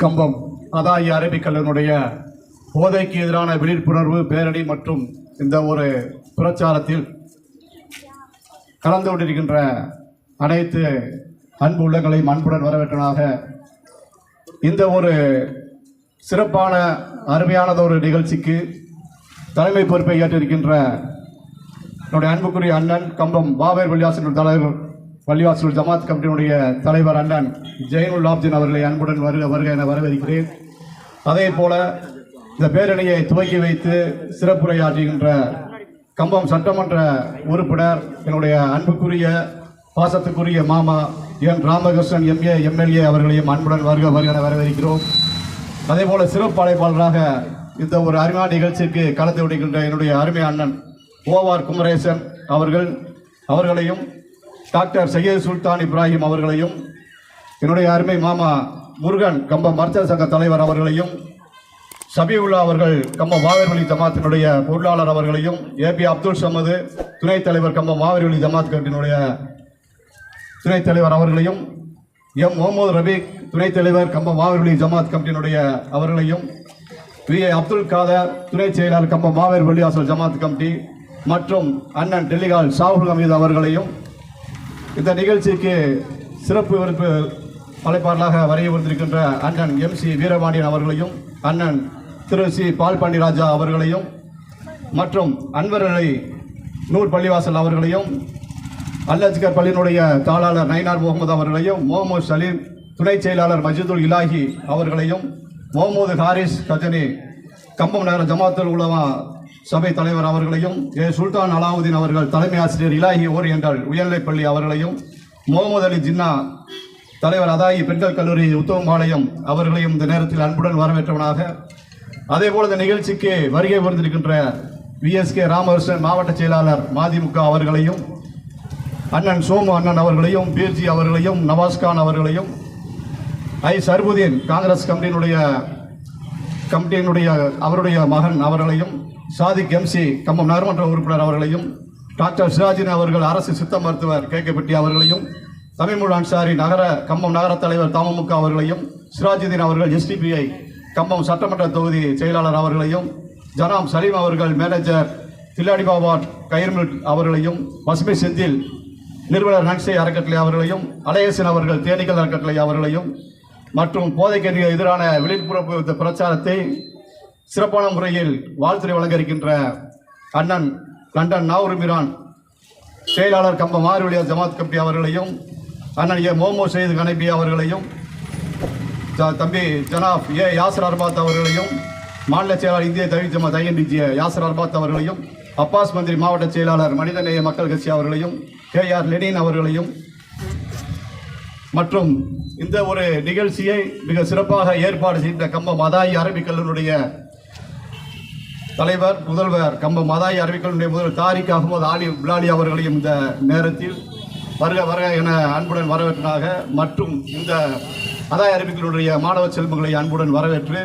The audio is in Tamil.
கம்பம். அதாயி அரபிக்கல்லனுடைய போதைக்கு எதிரான விழிப்புணர்வு பேரணி மற்றும் இந்த ஒரு பிரச்சாரத்தில் கலந்து கொண்டிருக்கின்ற அனைத்து அன்பு உள்ளங்களையும் அன்புடன் வரவேற்றனாக இந்த ஒரு சிறப்பான அருமையானதொரு நிகழ்ச்சிக்கு தலைமை பொறுப்பை ஏற்றிருக்கின்ற என்னுடைய அன்புக்குரிய அண்ணன் கம்பம் பாபேர் வள்ளிவாசல் தலைவர் வள்ளிவாசல் ஜமாத் கமிட்டியினுடைய தலைவர் அண்ணன் ஜெயினுல் லாப்ஜின் அவர்களை அன்புடன் வருக வருக என வரவேற்கிறேன். அதே போல இந்த பேரணியை துவக்கி வைத்து சிறப்புரையாற்றுகின்ற கம்பம் சட்டமன்ற உறுப்பினர் என்னுடைய அன்புக்குரிய பாசத்துக்குரிய மாமா என் ராமகிருஷ்ணன் எம்ஏ எம்எல்ஏ அவர்களையும் அன்புடன் வருக வருக என வரவேற்கிறோம். அதே போல சிறப்பு அழைப்பாளராக இந்த ஒரு அருமையான நிகழ்ச்சிக்கு கலந்து விடுகின்ற என்னுடைய அருமை அண்ணன் ஓவார் குமரேசன் அவர்கள் அவர்களையும் டாக்டர் சையது சுல்தான் இப்ராஹிம் அவர்களையும் என்னுடைய அருமை மாமா முருகன் கம்பம் மருத்துவ சங்க தலைவர் அவர்களையும் சபியுல்லா அவர்கள் கம்பம் மாவேர்வழி ஜமாத்தினுடைய பொருளாளர் அவர்களையும் ஏபி அப்துல் சமது துணைத் தலைவர் கம்ப மாவேர்வழி ஜமாத் கட்டினுடைய துணைத் தலைவர் அவர்களையும் எம் முகமது ரபீக் துணைத் தலைவர் கம்ப மாவேர்வழி ஜமாத் கமிட்டியினுடைய அவர்களையும் வி ஏ அப்துல் காதர் துணைச் செயலாளர் கம்ப மாவேர் வள்ளிவாசல் ஜமாத் கமிட்டி மற்றும் அண்ணன் டெல்லிகால் ஷாஹுல் ஹமீது அவர்களையும் இந்த நிகழ்ச்சிக்கு சிறப்பு விருப்பு அழைப்பாளராக வரையறுத்திருக்கின்ற அண்ணன் எம் சி வீரபாண்டியன் அவர்களையும் அண்ணன் திரு சி பால் பாண்டியராஜா அவர்களையும் மற்றும் அன்வர்களை நூர் பள்ளிவாசல் அவர்களையும் அல்லஜ்கர் பள்ளியினுடைய தாளாளர் நைனார் முகமது அவர்களையும் முகமது சலீம் துணைச் செயலாளர் மஜிதுல் இலாஹி அவர்களையும் முகமது ஹாரிஸ் கஜனி கம்பம் நகர ஜமாத்துல் உலமா சபை தலைவர் அவர்களையும் ஏ சுல்தான் அலாவுதீன் அவர்கள் தலைமை ஆசிரியர் இலாஹி ஓரியண்டல் உயர்நிலைப்பள்ளி அவர்களையும் முகமது அலி ஜின்னா தலைவர் அதாயி பெண்கள் கல்லூரி உத்தவம்பாளையம் அவர்களையும் இந்த நேரத்தில் அன்புடன் வரவேற்றவனாக அதே போல இந்த நிகழ்ச்சிக்கு வருகை புரிந்திருக்கின்ற விஎஸ்கே ராமகிருஷ்ணன் மாவட்ட செயலாளர் மதிமுக அவர்களையும் அண்ணன் சோமு அண்ணன் அவர்களையும் பீர்ஜி அவர்களையும் நவாஸ்கான் அவர்களையும் ஐ சர்புதீன் காங்கிரஸ் கமிட்டியினுடைய கமிட்டியினுடைய அவருடைய மகன் அவர்களையும் சாதிக் எம்சி கம்பம் நகர்மன்ற உறுப்பினர் அவர்களையும் டாக்டர் சிராஜின் அவர்கள் அரசு சித்த மருத்துவர் கேகப்பட்டி அவர்களையும் தமிழ்மொழி அன்சாரி நகர கம்பம் நகர தலைவர் தமமுக அவர்களையும் சிராஜுதீன் அவர்கள் எஸ்டிபிஐ கம்பம் சட்டமன்ற தொகுதி செயலாளர் அவர்களையும் ஜனாம் சலீம் அவர்கள் மேனேஜர் தில்லாடி பாபாட் கயிர்மில் அவர்களையும் பசுமை செந்தில் நிறுவனர் நன்சை அறக்கட்டளை அவர்களையும் அலையசன் அவர்கள் தேனீக்கள் அறக்கட்டளை அவர்களையும் மற்றும் போதைக்கு எதிரான விழிப்புணர்வு பிரச்சாரத்தை சிறப்பான முறையில் வாழ்த்துறை வழங்க இருக்கின்ற அண்ணன் லண்டன் நாவூர் மிரான் செயலாளர் கம்ப மாறுவழியா ஜமாத் கமிட்டி அவர்களையும் அண்ணன் ஏ மோமோ செய்து கணைபி அவர்களையும் ஜ- தம்பி ஜனாப் ஏ யாசர் அர்பாத் அவர்களையும் மாநில செயலாளர் இந்திய தவி ஜமாத் ஐஎன்டிஜி யாசர் அர்பாத் அவர்களையும் அப்பாஸ் மந்திரி மாவட்ட செயலாளர் மனிதநேய மக்கள் கட்சி அவர்களையும் கே ஆர் லெனின் அவர்களையும் மற்றும் இந்த ஒரு நிகழ்ச்சியை மிக சிறப்பாக ஏற்பாடு செய்த கம்ப மதாயி அரபிக் தலைவர் முதல்வர் கம்ப மதாயி அரபிக் முதல்வர் தாரிக் அகமது ஆலி பிலாலி அவர்களையும் இந்த நேரத்தில் வருக வருக என அன்புடன் வரவேற்றனாக மற்றும் இந்த மதாய் அரபிக்கலுடைய மாணவ செல்வங்களை அன்புடன் வரவேற்று